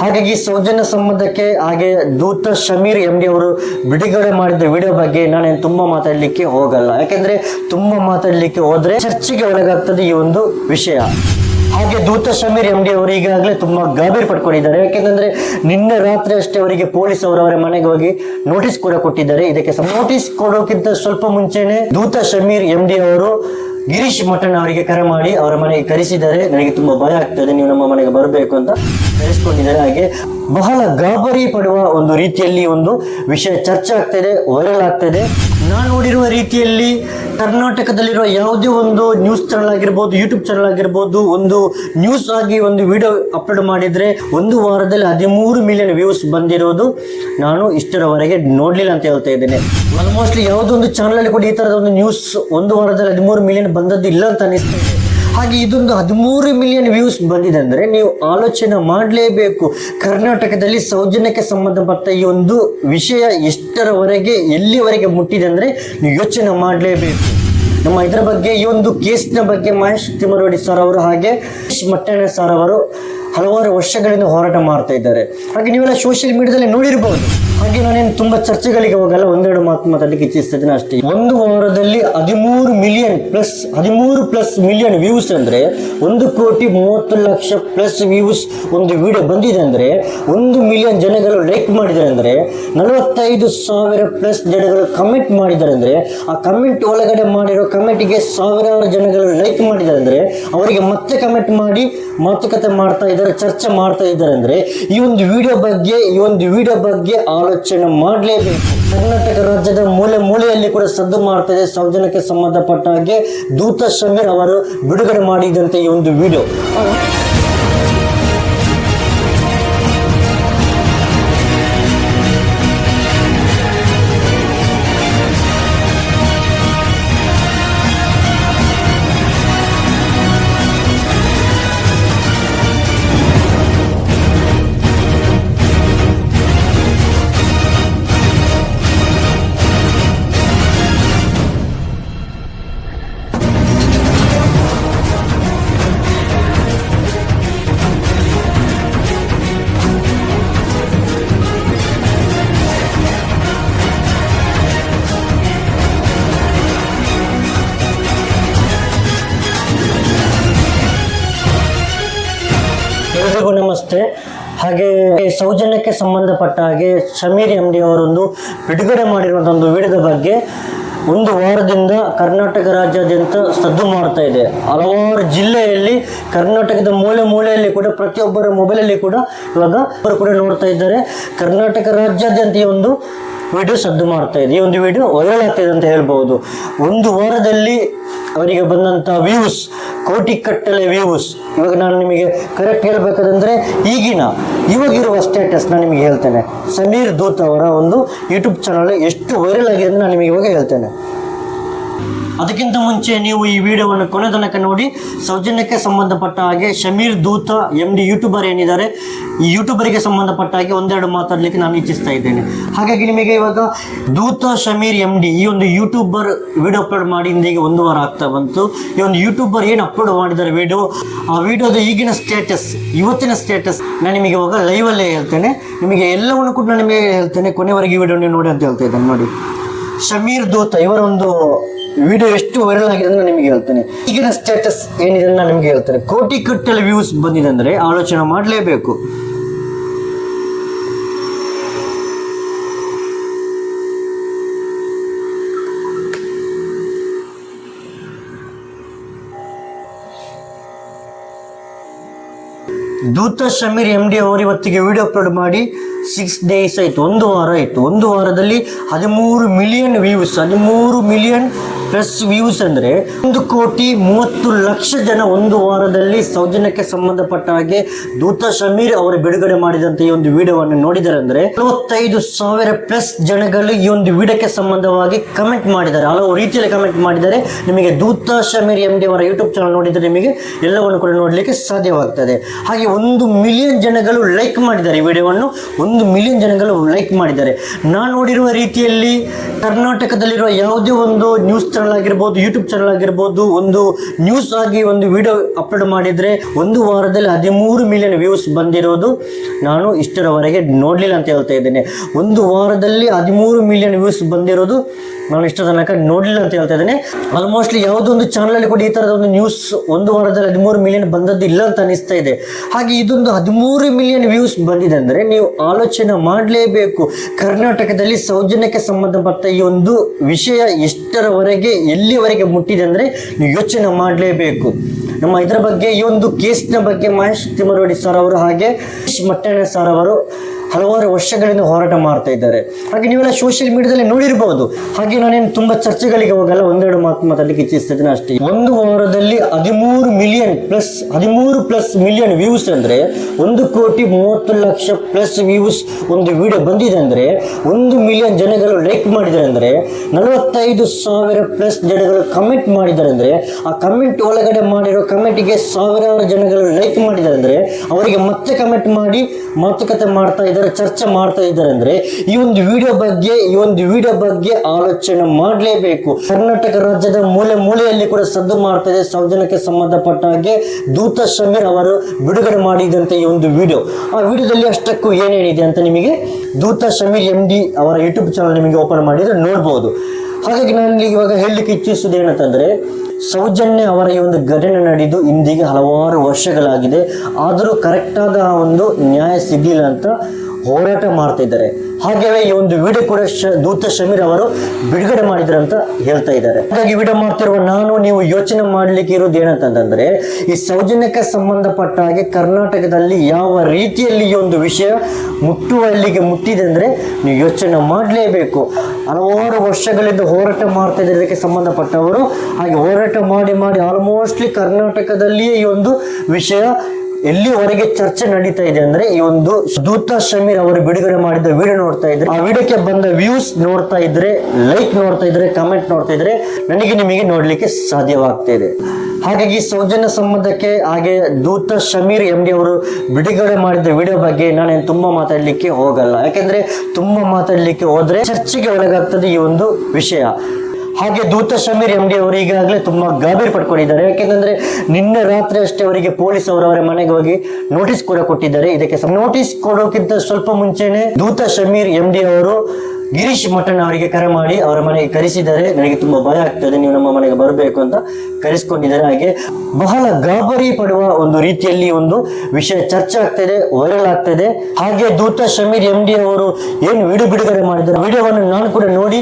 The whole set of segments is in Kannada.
ಹಾಗಾಗಿ ಸೌಜನ್ಯ ಸಂಬಂಧಕ್ಕೆ ಹಾಗೆ ದೂತ ಶಮೀರ್ ಎಂ ಡಿ ಅವರು ಬಿಡುಗಡೆ ಮಾಡಿದ ವಿಡಿಯೋ ಬಗ್ಗೆ ನಾನೇನು ತುಂಬಾ ಮಾತಾಡಲಿಕ್ಕೆ ಹೋಗಲ್ಲ. ಯಾಕೆಂದ್ರೆ ತುಂಬಾ ಮಾತಾಡಲಿಕ್ಕೆ ಹೋದ್ರೆ ಚರ್ಚೆಗೆ ಒಳಗಾಗ್ತದೆ ಈ ಒಂದು ವಿಷಯ. ಹಾಗೆ ದೂತ ಶಮೀರ್ ಎಂ ಡಿ ಅವರು ಈಗಾಗಲೇ ತುಂಬಾ ಗಾಬರಿ ಪಡ್ಕೊಂಡಿದ್ದಾರೆ. ಯಾಕೆಂದ್ರೆ ನಿನ್ನೆ ರಾತ್ರಿ ಅಷ್ಟೇ ಅವರಿಗೆ ಪೊಲೀಸ್ ಅವರು ಅವರ ಮನೆಗೆ ಹೋಗಿ ನೋಟಿಸ್ ಕೂಡ ಕೊಟ್ಟಿದ್ದಾರೆ. ಇದಕ್ಕೆ ನೋಟಿಸ್ ಕೊಡೋಕ್ಕಿಂತ ಸ್ವಲ್ಪ ಮುಂಚೆನೆ ದೂತ ಶಮೀರ್ ಎಂ ಡಿ ಅವರು ಗಿರೀಶ್ ಮಠನ್ ಅವರಿಗೆ ಕರೆ ಮಾಡಿ ಅವರ ಮನೆಗೆ ಕರೆಸಿದ್ದಾರೆ. ನನಗೆ ತುಂಬಾ ಭಯ ಆಗ್ತದೆ. ನೀವು ನಮ್ಮ ಮನೆಗೆ ಬರಬೇಕು ಅಂತ. ಕರೆಸ್ಕೊಂಡಿದ್ದಾರೆ ಹಾಗೆ ಬಹಳ ಗಾಬರಿ ಪಡುವ ಒಂದು ರೀತಿಯಲ್ಲಿ ಒಂದು ವಿಷಯ ಚರ್ಚೆ ಆಗ್ತದೆ, ವೈರಲ್ ಆಗ್ತದೆ. ನಾನು ನೋಡಿರುವ ರೀತಿಯಲ್ಲಿ ಕರ್ನಾಟಕದಲ್ಲಿರುವ ಯಾವುದೇ ಒಂದು ನ್ಯೂಸ್ ಚಾನಲ್ ಆಗಿರ್ಬೋದು, ಯೂಟ್ಯೂಬ್ ಚಾನಲ್ ಆಗಿರ್ಬೋದು, ಒಂದು ನ್ಯೂಸ್ ಆಗಿ ಒಂದು ವಿಡಿಯೋ ಅಪ್ಲೋಡ್ ಮಾಡಿದರೆ ಒಂದು ವಾರದಲ್ಲಿ ಹದಿಮೂರು ಮಿಲಿಯನ್ ವ್ಯೂಸ್ ಬಂದಿರೋದು ನಾನು ಇಷ್ಟರವರೆಗೆ ನೋಡಲಿಲ್ಲ ಅಂತ ಹೇಳ್ತಾ ಇದ್ದೇನೆ. ಆಲ್ಮೋಸ್ಟ್ಲಿ ಯಾವುದೋ ಒಂದು ಚಾನಲಲ್ಲಿ ಕೂಡ ಈ ಥರದ ಒಂದು ನ್ಯೂಸ್ ಒಂದು ವಾರದಲ್ಲಿ ಹದಿಮೂರು ಮಿಲಿಯನ್ ಬಂದದ್ದು ಇಲ್ಲ ಅಂತ ಅನಿಸ್ತದೆ ಹಾಗೆ ಇದೊಂದು ಹದಿಮೂರು ಮಿಲಿಯನ್ ವ್ಯೂಸ್ ಬಂದಿದೆ ಅಂದ್ರೆ ನೀವು ಆಲೋಚನೆ ಮಾಡಲೇಬೇಕು. ಕರ್ನಾಟಕದಲ್ಲಿ ಸೌಜನ್ಯಕ್ಕೆ ಸಂಬಂಧಪಟ್ಟ ಈ ಒಂದು ವಿಷಯ ಎಷ್ಟರವರೆಗೆ, ಎಲ್ಲಿವರೆಗೆ ಮುಟ್ಟಿದೆ ಅಂದ್ರೆ ನೀವು ಯೋಚನೆ ಮಾಡಲೇಬೇಕು. ನಮ್ಮ ಇದರ ಬಗ್ಗೆ ಈ ಒಂದು ಕೇಸ್ನ ಬಗ್ಗೆ ಮಹೇಶ್ ತಿಮರೋಡಿ ಸರ್ ಅವರು ಹಾಗೆ ಮಟ್ಟಣ್ಣ ಸರ್ ಅವರು ಹಲವಾರು ವರ್ಷಗಳಿಂದ ಹೋರಾಟ ಮಾಡ್ತಾ ಇದ್ದಾರೆ. ಹಾಗೆ ನೀವೆಲ್ಲ ಸೋಷಿಯಲ್ ಮೀಡಿಯಾದಲ್ಲಿ ನೋಡಿರ್ಬೋದು. ಹಾಗೆ ನಾನೇನು ತುಂಬಾ ಚರ್ಚೆಗಳಿಗೆ ಹೋಗಲ್ಲ, ಒಂದೆರಡು ಮಾತು ಮಾತಾಡಲಿಕ್ಕೆ ಇಚ್ಛಿಸ್ತಿದ್ದೇನೆ ಅಷ್ಟೇ. ಒಂದು ವಾರದಲ್ಲಿ ಹದಿಮೂರು ಮಿಲಿಯನ್ ಪ್ಲಸ್ ಹದಿಮೂರು ಪ್ಲಸ್ ಮಿಲಿಯನ್ ವ್ಯೂಸ್ ಅಂದ್ರೆ ಒಂದು ಕೋಟಿ ಮೂವತ್ತು ಲಕ್ಷ ಪ್ಲಸ್ ವ್ಯೂಸ್ ಒಂದು ವಿಡಿಯೋ ಬಂದಿದೆ ಅಂದ್ರೆ, ಒಂದು ಮಿಲಿಯನ್ ಜನಗಳು ಲೈಕ್ ಮಾಡಿದ್ದಾರೆ ಅಂದ್ರೆ, ನಲವತ್ತೈದು ಸಾವಿರ ಪ್ಲಸ್ ಜನಗಳು ಕಮೆಂಟ್ ಮಾಡಿದ್ದಾರೆ ಅಂದ್ರೆ, ಆ ಕಮೆಂಟ್ ಒಳಗಡೆ ಮಾಡಿರೋ ಕಮೆಂಟ್ಗೆ ಸಾವಿರಾರು ಜನಗಳು ಲೈಕ್ ಮಾಡಿದ್ದಾರೆ ಅಂದ್ರೆ, ಅವರಿಗೆ ಮತ್ತೆ ಕಮೆಂಟ್ ಮಾಡಿ ಮಾತುಕತೆ ಮಾಡ್ತಾ ಇದ್ದಾರೆ, ಚರ್ಚೆ ಮಾಡ್ತಾ ಇದ್ದಾರೆ ಅಂದ್ರೆ, ಈ ಒಂದು ವಿಡಿಯೋ ಬಗ್ಗೆ, ಈ ಒಂದು ವಿಡಿಯೋ ಬಗ್ಗೆ ಆಲೋಚನೆ ಮಾಡಲೇಬೇಕು. ಕರ್ನಾಟಕ ರಾಜ್ಯದ ಮೂಲೆ ಮೂಲೆಯಲ್ಲಿ ಕೂಡ ಸದ್ದು ಮಾಡ್ತದೆ. ಸೌಜನ್ಯಕ್ಕೆ ಸಂಬಂಧಪಟ್ಟ ಹಾಗೆ ದೂತ ಶಮೀರ್ ಅವರು ಬಿಡುಗಡೆ ಮಾಡಿದಂತೆ ಈ ಒಂದು ವಿಡಿಯೋ. ನಮಸ್ತೆ ಹಾಗೆ ಸೌಜನ್ಯಕ್ಕೆ ಸಂಬಂಧಪಟ್ಟ ಹಾಗೆ ಸಮೀರ್ ಎಂ ಡಿ ಅವರೊಂದು ಬಿಡುಗಡೆ ಮಾಡಿರುವಂಥ ಒಂದು ವಿಡಿಯೋದ ಬಗ್ಗೆ ಒಂದು ವಾರದಿಂದ ಕರ್ನಾಟಕ ರಾಜ್ಯಾದ್ಯಂತ ಸದ್ದು ಮಾಡ್ತಾ ಇದೆ. ಹಲವಾರು ಜಿಲ್ಲೆಯಲ್ಲಿ ಕರ್ನಾಟಕದ ಮೂಲೆ ಮೂಲೆಯಲ್ಲಿ ಕೂಡ ಪ್ರತಿಯೊಬ್ಬರ ಮೊಬೈಲಲ್ಲಿ ಕೂಡ ಇವಾಗ ಅವರು ಕೂಡ ನೋಡ್ತಾ ಇದ್ದಾರೆ. ಕರ್ನಾಟಕ ರಾಜ್ಯಾದ್ಯಂತ ಈ ಒಂದು ವಿಡಿಯೋ ಸದ್ದು ಮಾಡ್ತಾ ಇದೆ. ಈ ಒಂದು ವಿಡಿಯೋ ವೈರಲ್ ಆಗ್ತಿದೆ ಅಂತ ಹೇಳ್ಬೋದು ಒಂದು ವಾರದಲ್ಲಿ ಅವರಿಗೆ ಬಂದಂಥ ವ್ಯೂಸ್ ಕೋಟಿ ಕಟ್ಟಲೆ ವ್ಯೂಸ್ ಇವಾಗ ನಾನು ನಿಮಗೆ ಕರೆಕ್ಟ್ ಹೇಳ್ಬೇಕಾದಂದ್ರೆ ಈಗಿನ ಇವಾಗಿರುವ ಸ್ಟೇಟಸ್ ನಾನು ನಿಮಗೆ ಹೇಳ್ತೇನೆ. ಸಮೀರ್ ದೂತ್ ಅವರ ಒಂದು ಯೂಟ್ಯೂಬ್ ಚಾನಲ್ ಎಷ್ಟು ವೈರಲ್ ಆಗಿದೆ ನಾನು ನಿಮಗೆ ಇವಾಗ ಹೇಳ್ತೇನೆ. ಅದಕ್ಕಿಂತ ಮುಂಚೆ ನೀವು ಈ ವಿಡಿಯೋವನ್ನು ಕೊನೆ ತನಕ ನೋಡಿ, ಸೌಜನ್ಯಕ್ಕೆ ಸಂಬಂಧಪಟ್ಟ ಹಾಗೆ ಶಮೀರ್ ದೂತ ಎಂ ಡಿ ಯೂಟ್ಯೂಬರ್ ಏನಿದ್ದಾರೆ, ಈ ಯೂಟ್ಯೂಬರಿಗೆ ಸಂಬಂಧಪಟ್ಟ ಹಾಗೆ ಒಂದೆರಡು ಮಾತಾಡಲಿಕ್ಕೆ ನಾನು ಇಚ್ಛಿಸ್ತಾ ಇದ್ದೇನೆ. ಹಾಗಾಗಿ ನಿಮಗೆ ಇವಾಗ ದೂತ, ಶಮೀರ್ ಎಂ ಡಿ ಈ ಒಂದು ಯೂಟ್ಯೂಬರ್ ವಿಡಿಯೋ ಅಪ್ಲೋಡ್ ಮಾಡಿ ಇಂದಿಗೆ ಒಂದು ವಾರ ಆಗ್ತಾ ಬಂತು. ಈ ಒಂದು ಯೂಟ್ಯೂಬರ್ ಏನು ಅಪ್ಲೋಡ್ ಮಾಡಿದ್ದಾರೆ ವಿಡಿಯೋ ಆ ವಿಡಿಯೋದ ಈಗಿನ ಸ್ಟೇಟಸ್ ಇವತ್ತಿನ ಸ್ಟೇಟಸ್ ನಾನು ನಿಮಗೆ ಇವಾಗ ಲೈವಲ್ಲೇ ಹೇಳ್ತೇನೆ. ನಿಮಗೆ ಎಲ್ಲವನ್ನು ಕೂಡ ನಾನು ನಿಮಗೆ ಹೇಳ್ತೇನೆ. ಕೊನೆವರೆಗೆ ವಿಡಿಯೋ ನೋಡಿ ಅಂತ ಹೇಳ್ತಾ ಇದ್ದೇನೆ. ನೋಡಿ. ಶಮೀರ್ ದೂತ ಇವರ ಒಂದು ವಿಡಿಯೋ ಎಷ್ಟು ವೈರಲ್ ಆಗಿದೆ ಅಂತ ನಿಮ್ಗೆ ಹೇಳ್ತೇನೆ. ಈಗಿನ ಸ್ಟೇಟಸ್ ಏನಿದೆ ನಾನು ನಿಮಗೆ ಹೇಳ್ತೇನೆ. ಕೋಟಿ ಕಟ್ಟಲೆ ವ್ಯೂಸ್ ಬಂದಿದೆ ಅಂದರೆ ಆಲೋಚನೆ ಮಾಡಲೇಬೇಕು. ದೂತ ಶಮೀರ್ ಎಂ ಡಿ ಅವರು ಇವತ್ತಿಗೆ ವಿಡಿಯೋ ಅಪ್ಲೋಡ್ ಮಾಡಿ ಸಿಕ್ಸ್ ಡೇಸ್ ಆಯಿತು, ಒಂದು ವಾರ ಆಯಿತು. ಒಂದು ವಾರದಲ್ಲಿ ಹದಿಮೂರು ಮಿಲಿಯನ್ ವ್ಯೂಸ್ ಹದಿಮೂರು ಮಿಲಿಯನ್ ಪ್ಲಸ್ ವ್ಯೂಸ್ ಅಂದರೆ ಒಂದು ಕೋಟಿ ಮೂವತ್ತು ಲಕ್ಷ ಜನ ಒಂದು ವಾರದಲ್ಲಿ ಸೌಜನ್ಯಕ್ಕೆ ಸಂಬಂಧಪಟ್ಟ ಹಾಗೆ ದೂತ ಶಮೀರ್ ಅವರು ಬಿಡುಗಡೆ ಮಾಡಿದಂಥ ಈ ಒಂದು ವಿಡಿಯೋವನ್ನು ನೋಡಿದ್ದಾರೆ ಅಂದರೆ ನಲವತ್ತೈದು ಸಾವಿರ ಪ್ಲಸ್ ಜನಗಳು ಈ ಒಂದು ವಿಡಿಯೋಕ್ಕೆ ಸಂಬಂಧವಾಗಿ ಕಮೆಂಟ್ ಮಾಡಿದ್ದಾರೆ. ಹಲವು ರೀತಿಯಲ್ಲಿ ಕಮೆಂಟ್ ಮಾಡಿದ್ದಾರೆ. ನಿಮಗೆ ದೂತ ಶಮೀರ್ ಎಂ ಡಿ ಅವರ ಯೂಟ್ಯೂಬ್ ಚಾನಲ್ ನೋಡಿದರೆ ನಿಮಗೆ ಎಲ್ಲವನ್ನು ಕೂಡ ನೋಡಲಿಕ್ಕೆ ಸಾಧ್ಯವಾಗ್ತದೆ. ಹಾಗೆ ಒಂದು ಮಿಲಿಯನ್ ಜನಗಳು ಲೈಕ್ ಮಾಡಿದ್ದಾರೆ ವಿಡಿಯೋವನ್ನು. ಒಂದು ಮಿಲಿಯನ್ ಜನಗಳು ಲೈಕ್ ಮಾಡಿದ್ದಾರೆ. ನಾನು ನೋಡಿರುವ ರೀತಿಯಲ್ಲಿ ಕರ್ನಾಟಕದಲ್ಲಿರುವ ಯಾವುದೇ ಒಂದು ನ್ಯೂಸ್ ಚಾನಲ್ ಆಗಿರ್ಬೋದು ಯೂಟ್ಯೂಬ್ ಚಾನಲ್ ಆಗಿರ್ಬೋದು, ಒಂದು ನ್ಯೂಸ್ ಆಗಿ ಒಂದು ವಿಡಿಯೋ ಅಪ್ಲೋಡ್ ಮಾಡಿದರೆ ಒಂದು ವಾರದಲ್ಲಿ ಹದಿಮೂರು ಮಿಲಿಯನ್ ವ್ಯೂಸ್ ಬಂದಿರೋದು ನಾನು ಇಷ್ಟರವರೆಗೆ ನೋಡಲಿಲ್ಲ ಅಂತ ಹೇಳ್ತಾ ಇದ್ದೇನೆ. ಒಂದು ವಾರದಲ್ಲಿ ಹದಿಮೂರು ಮಿಲಿಯನ್ ವ್ಯೂಸ್ ಬಂದಿರೋದು ನಾನು ಇಷ್ಟ ತನಕ ನೋಡಲಿಲ್ಲ ಅಂತ ಹೇಳ್ತಾ ಇದ್ದೇನೆ. ಆಲ್ಮೋಸ್ಟ್ಲಿ ಯಾವುದೋ ಒಂದು ಚಾನಲಲ್ಲಿ ಕೂಡ ಈ ಥರದ ಒಂದು ನ್ಯೂಸ್ ಒಂದು ವಾರದಲ್ಲಿ ಹದಿಮೂರು ಮಿಲಿಯನ್ ಬಂದದ್ದು ಇಲ್ಲ ಅಂತ ಅನಿಸ್ತಾ ಇದೆ. ಹಾಗೆ ಇದೊಂದು ಹದಿಮೂರು ಮಿಲಿಯನ್ ವ್ಯೂಸ್ ಬಂದಿದೆ ಅಂದರೆ ನೀವು ಆಲೋಚನೆ ಮಾಡಲೇಬೇಕು. ಕರ್ನಾಟಕದಲ್ಲಿ ಸೌಜನ್ಯಕ್ಕೆ ಸಂಬಂಧಪಟ್ಟ ಈ ಒಂದು ವಿಷಯ ಎಷ್ಟರವರೆಗೆ, ಎಲ್ಲಿವರೆಗೆ ಮುಟ್ಟಿದೆ ಅಂದರೆ ನೀವು ಯೋಚನೆ ಮಾಡಲೇಬೇಕು. ನಮ್ಮ ಇದರ ಬಗ್ಗೆ ಈ ಒಂದು ಕೇಸ್ನ ಬಗ್ಗೆ ಮಹೇಶ್ ತಿಮ್ಮರೋಡಿ ಸರ್ ಅವರು ಹಾಗೆ ಮಟ್ಟಣ್ಣ ಸರ್ ಅವರು ಹಲವಾರು ವರ್ಷಗಳಿಂದ ಹೋರಾಟ ಮಾಡ್ತಾ ಇದ್ದಾರೆ. ಹಾಗೆ ನೀವೆಲ್ಲ ಸೋಷಿಯಲ್ ಮೀಡಿಯಾದಲ್ಲಿ ನೋಡಿರ್ಬೋದು. ಹಾಗೆ ನಾನೇನು ತುಂಬಾ ಚರ್ಚೆಗಳಿಗೆ ಹೋಗಲ್ಲ, ಒಂದೆರಡು ಮಾತು ಮಾತಾಡಲಿಕ್ಕೆ ಇಚ್ಛಿಸ್ತಿದ್ದೀನಿ ಅಷ್ಟೇ. ಒಂದು ವಾರದಲ್ಲಿ ಹದಿಮೂರು ಮಿಲಿಯನ್ ಪ್ಲಸ್ ಹದಿಮೂರು ಪ್ಲಸ್ ಮಿಲಿಯನ್ ವ್ಯೂಸ್ ಅಂದ್ರೆ ಒಂದು ಕೋಟಿ ಮೂವತ್ತು ಲಕ್ಷ ಪ್ಲಸ್ ವ್ಯೂಸ್ ಒಂದು ವಿಡಿಯೋ ಬಂದಿದೆ ಅಂದ್ರೆ, ಒಂದು ಮಿಲಿಯನ್ ಜನಗಳು ಲೈಕ್ ಮಾಡಿದ್ದಾರೆ ಅಂದ್ರೆ, ನಲವತ್ತೈದು ಸಾವಿರ ಪ್ಲಸ್ ಜನಗಳು ಕಮೆಂಟ್ ಮಾಡಿದ್ದಾರೆ ಅಂದ್ರೆ, ಆ ಕಮೆಂಟ್ ಒಳಗಡೆ ಮಾಡಿರೋ ಕಮೆಂಟ್ಗೆ ಸಾವಿರಾರು ಜನಗಳು ಲೈಕ್ ಮಾಡಿದ್ದಾರೆ ಅಂದ್ರೆ, ಅವರಿಗೆ ಮತ್ತೆ ಕಮೆಂಟ್ ಮಾಡಿ ಮಾತುಕತೆ ಮಾಡ್ತಾ ಇದ್ದಾರೆ. ಚರ್ಚೆ ಮಾಡ್ತಾ ಇದ್ದಾರೆ ಅಂದ್ರೆ ಈ ಒಂದು ವಿಡಿಯೋ ಬಗ್ಗೆ, ಈ ಒಂದು ವಿಡಿಯೋ ಬಗ್ಗೆ ಆಲೋಚನೆ ಮಾಡಲೇಬೇಕು. ಕರ್ನಾಟಕ ರಾಜ್ಯದ ಮೂಲೆ ಮೂಲೆಯಲ್ಲಿ ಕೂಡ ಸದ್ದು ಮಾಡ್ತಾ ಇದೆ. ಸೌಜನ್ಯಕ್ಕೆ ಸಂಬಂಧಪಟ್ಟ ಹಾಗೆ ದೂತ ಶಮೀರ್ ಅವರು ಬಿಡುಗಡೆ ಮಾಡಿದಂತ ಈ ಒಂದು ವಿಡಿಯೋ ಆ ವಿಡಿಯೋದಲ್ಲಿ ಅಷ್ಟಕ್ಕೂ ಏನೇನಿದೆ ಅಂತ ನಿಮಗೆ ದೂತ ಶಮೀರ್ ಎಂ ಡಿ ಅವರ ಯೂಟ್ಯೂಬ್ ಚಾನಲ್ ನಿಮಗೆ ಓಪನ್ ಮಾಡಿದ್ರೆ ನೋಡ್ಬೋದು. ಹಾಗಾಗಿ ನಾನು ಇವಾಗ ಹೇಳಲಿಕ್ಕೆ ಇಚ್ಛಿಸುವುದು ಏನಂತಂದ್ರೆ, ಸೌಜನ್ಯ ಅವರ ಈ ಒಂದು ಘಟನೆ ನಡೆದು ಇಂದಿಗೆ ಹಲವಾರು ವರ್ಷಗಳಾಗಿದೆ. ಆದರೂ ಕರೆಕ್ಟಾದ ಒಂದು ನ್ಯಾಯ ಸಿಗಲಿಲ್ಲ ಅಂತ ಹೋರಾಟ ಮಾಡ್ತಾ ಇದ್ದಾರೆ. ಹಾಗೆಯೇ ಈ ಒಂದು ವಿಡಿಯೋ ಕೂಡ ದೂತ ಶಮೀರ್ ಅವರು ಬಿಡುಗಡೆ ಮಾಡಿದ್ರು ಅಂತ ಹೇಳ್ತಾ ಇದ್ದಾರೆ. ಹಾಗಾಗಿ ವಿಡಿಯೋ ಮಾಡ್ತಿರುವ ನಾನು, ನೀವು ಯೋಚನೆ ಮಾಡಲಿಕ್ಕೆ ಇರೋದು ಏನಂತಂದ್ರೆ, ಈ ಸೌಜನ್ಯಕ್ಕೆ ಸಂಬಂಧಪಟ್ಟ ಹಾಗೆ ಕರ್ನಾಟಕದಲ್ಲಿ ಯಾವ ರೀತಿಯಲ್ಲಿ ಈ ಒಂದು ವಿಷಯ ಮುಟ್ಟುವಲ್ಲಿಗೆ ಮುಟ್ಟಿದೆ ಅಂದ್ರೆ ನೀವು ಯೋಚನೆ ಮಾಡಲೇಬೇಕು. ಹಲವಾರು ವರ್ಷಗಳಿಂದ ಹೋರಾಟ ಮಾಡ್ತಾ ಇದ್ದಾರೆ ಇದಕ್ಕೆ ಸಂಬಂಧಪಟ್ಟವರು. ಹಾಗೆ ಹೋರಾಟ ಮಾಡಿ ಮಾಡಿ ಆಲ್ಮೋಸ್ಟ್ಲಿ ಕರ್ನಾಟಕದಲ್ಲಿಯೇ ಈ ಒಂದು ವಿಷಯ ಎಲ್ಲಿವರೆಗೆ ಚರ್ಚೆ ನಡೀತಾ ಇದೆ ಅಂದ್ರೆ ಈ ಒಂದು ದೂತ ಶಮೀರ್ ಅವರು ಬಿಡುಗಡೆ ಮಾಡಿದ ವಿಡಿಯೋ ನೋಡ್ತಾ ಇದ್ರೆ, ಆ ವಿಡಿಯೋಕ್ಕೆ ಬಂದ ವ್ಯೂಸ್ ನೋಡ್ತಾ ಇದ್ರೆ ಲೈಕ್ ನೋಡ್ತಾ ಇದ್ರೆ ಕಮೆಂಟ್ ನೋಡ್ತಾ ಇದ್ರೆ ನನಗೆ ನಿಮಗೆ ನೋಡ್ಲಿಕ್ಕೆ ಸಾಧ್ಯವಾಗ್ತಾ ಇದೆ. ಹಾಗಾಗಿ ಸೌಜನ್ಯ ಸಂಬಂಧಕ್ಕೆ ಹಾಗೆ ದೂತ ಶಮೀರ್ ಎಂ ಡಿ ಅವರು ಬಿಡುಗಡೆ ಮಾಡಿದ ವಿಡಿಯೋ ಬಗ್ಗೆ ನಾನೇನು ತುಂಬಾ ಮಾತಾಡ್ಲಿಕ್ಕೆ ಹೋಗಲ್ಲ. ಯಾಕೆಂದ್ರೆ ತುಂಬಾ ಮಾತಾಡ್ಲಿಕ್ಕೆ ಹೋದ್ರೆ ಚರ್ಚೆಗೆ ಒಳಗಾಗ್ತದೆ ಈ ಒಂದು ವಿಷಯ. ಹಾಗೆ ದೂತ ಶಮೀರ್ ಎಂ ಡಿ ಅವರು ಈಗಾಗಲೇ ತುಂಬಾ ಗಾಬರಿ ಪಡ್ಕೊಂಡಿದ್ದಾರೆ. ಯಾಕೆಂದ್ರೆ ನಿನ್ನೆ ರಾತ್ರಿ ಅಷ್ಟೇ ಅವರಿಗೆ ಪೊಲೀಸ್ ಅವರು ಅವರ ಮನೆಗೆ ಹೋಗಿ ನೋಟಿಸ್ ಕೂಡ ಕೊಟ್ಟಿದ್ದಾರೆ. ಇದಕ್ಕೆ ನೋಟಿಸ್ ಕೊಡೋಕ್ಕಿಂತ ಸ್ವಲ್ಪ ಮುಂಚೆನೆ ದೂತ ಶಮೀರ್ ಎಂ ಡಿ ಅವರು ಗಿರೀಶ್ ಮಠನ್ ಅವರಿಗೆ ಕರೆ ಮಾಡಿ ಅವರ ಮನೆಗೆ ಕರೆಸಿದ್ದಾರೆ. ನನಗೆ ತುಂಬಾ ಭಯ ಆಗ್ತದೆ ನೀವು ನಮ್ಮ ಮನೆಗೆ ಬರಬೇಕು ಅಂತ ಕರೆಸಿಕೊಂಡಿದ್ದಾರೆ. ಹಾಗೆ ಬಹಳ ಗಾಬರಿ ಪಡುವ ಒಂದು ರೀತಿಯಲ್ಲಿ ಒಂದು ವಿಷಯ ಚರ್ಚೆ ಆಗ್ತಿದೆ ವೈರಲ್ ಆಗ್ತಿದೆ ಹಾಗೆ ದೂತ ಶಮೀರ್ ಎಂ ಡಿ ಅವರು ಏನು ವಿಡಿಯೋ ಬಿಡುಗಡೆ ಮಾಡಿದ್ದಾರೆ, ವಿಡಿಯೋವನ್ನು ನಾನು ಕೂಡ ನೋಡಿ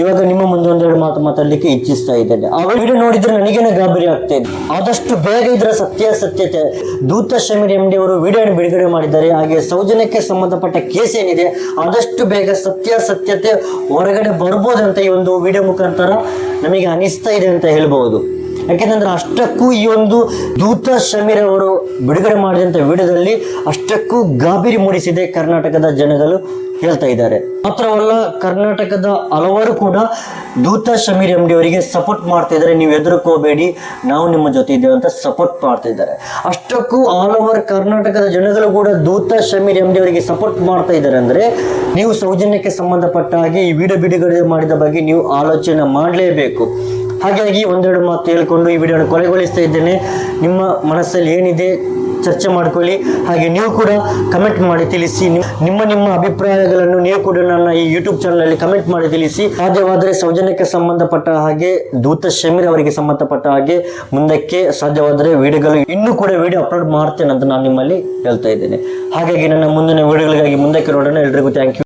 ಇವಾಗ ನಿಮ್ಮ ಮುಂದೆ ಒಂದೆರಡು ಮಾತು ಮಾತಾಡಲಿಕ್ಕೆ ಇಚ್ಛಿಸ್ತಾ ಇದ್ದೇನೆ. ಆ ವಿಡಿಯೋ ನೋಡಿದ್ರೆ ನನಗೇನೆ ಗಾಬರಿ ಆಗ್ತಾ ಇದೆ. ಆದಷ್ಟು ಬೇಗ ಇದರ ಸತ್ಯಾಸತ್ಯತೆ ದೂತ ಶಮೀರ್ ಎಂ ಡಿ ಅವರು ವಿಡಿಯೋ ಬಿಡುಗಡೆ ಮಾಡಿದ್ದಾರೆ. ಹಾಗೆ ಸೌಜನ್ಯಕ್ಕೆ ಸಂಬಂಧಪಟ್ಟ ಕೇಸ್ ಏನಿದೆ, ಆದಷ್ಟು ಬೇಗ ಸತ್ಯ ಸತ್ಯತೆ ಹೊರಗಡೆ ಬರ್ಬೋದಂತ ಈ ಒಂದು ವಿಡಿಯೋ ಮುಖಾಂತರ ನಮಗೆ ಅನಿಸ್ತಾ ಇದೆ ಅಂತ ಹೇಳ್ಬಹುದು. ಯಾಕೆಂದ್ರೆ ಅಷ್ಟಕ್ಕೂ ಈ ಒಂದು ದೂತ ಶಮೀರ್ ಅವರು ಬಿಡುಗಡೆ ಮಾಡಿದಂಥ ವಿಡಿಯೋದಲ್ಲಿ ಅಷ್ಟಕ್ಕೂ ಗಾಬರಿ ಮೂಡಿಸಿದೆ ಕರ್ನಾಟಕದ ಜನಗಳು ಹೇಳ್ತಾ ಇದ್ದಾರೆ. ಮಾತ್ರವಲ್ಲ, ಕರ್ನಾಟಕದ ಹಲವರು ಕೂಡ ದೂತ ಶಮೀರ್ ಎಂ ಡಿ ಅವರಿಗೆ ಸಪೋರ್ಟ್ ಮಾಡ್ತಾ ಇದ್ದಾರೆ. ನೀವು ಎದುರುಕೋಬೇಡಿ ನಾವು ನಿಮ್ಮ ಜೊತೆ ಇದ್ದೇವೆ ಅಂತ ಸಪೋರ್ಟ್ ಮಾಡ್ತಾ ಇದ್ದಾರೆ. ಅಷ್ಟಕ್ಕೂ ಆಲ್ ಓವರ್ ಕರ್ನಾಟಕದ ಜನಗಳು ಕೂಡ ದೂತ ಶಮೀರ್ ಎಂ ಡಿ ಅವರಿಗೆ ಸಪೋರ್ಟ್ ಮಾಡ್ತಾ ಇದ್ದಾರೆ ಅಂದ್ರೆ ನೀವು ಸೌಜನ್ಯಕ್ಕೆ ಸಂಬಂಧಪಟ್ಟ ಹಾಗೆ ಈ ವಿಡಿಯೋ ಬಿಡುಗಡೆ ಮಾಡಿದ ಬಗ್ಗೆ ನೀವು ಆಲೋಚನೆ ಮಾಡಲೇಬೇಕು. ಹಾಗಾಗಿ ಒಂದೆರಡು ಮಾತು ಹೇಳ್ಕೊಂಡು ಈ ವಿಡಿಯೋನ ಕೊನೆಗೊಳಿಸ್ತಾ ಇದ್ದೇನೆ. ನಿಮ್ಮ ಮನಸ್ಸಲ್ಲಿ ಏನಿದೆ ಚರ್ಚೆ ಮಾಡ್ಕೊಳ್ಳಿ. ಹಾಗೆ ನೀವು ಕೂಡ ಕಮೆಂಟ್ ಮಾಡಿ ತಿಳಿಸಿ. ನಿಮ್ಮ ನಿಮ್ಮ ಅಭಿಪ್ರಾಯಗಳನ್ನು ನೀವು ಕೂಡ ನನ್ನ ಈ ಯೂಟ್ಯೂಬ್ ಚಾನಲಲ್ಲಿ ಕಮೆಂಟ್ ಮಾಡಿ ತಿಳಿಸಿ. ಸಾಧ್ಯವಾದರೆ ಸೌಜನ್ಯಕ್ಕೆ ಸಂಬಂಧಪಟ್ಟ ಹಾಗೆ ದೂತ ಶಮೀರ್ ಅವರಿಗೆ ಸಂಬಂಧಪಟ್ಟ ಹಾಗೆ ಮುಂದಕ್ಕೆ ಸಾಧ್ಯವಾದರೆ ವಿಡಿಯೋಗಳು ಇನ್ನೂ ಕೂಡ ವಿಡಿಯೋ ಅಪ್ಲೋಡ್ ಮಾಡ್ತೇನೆ ಅಂತ ನಾನು ನಿಮ್ಮಲ್ಲಿ ಹೇಳ್ತಾ ಇದ್ದೇನೆ. ಹಾಗಾಗಿ ನನ್ನ ಮುಂದಿನ ವಿಡಿಯೋಗಳಿಗಾಗಿ ಮುಂದಕ್ಕೆ ನೋಡೋಣ. ಎಲ್ರಿಗೂ ಥ್ಯಾಂಕ್ ಯು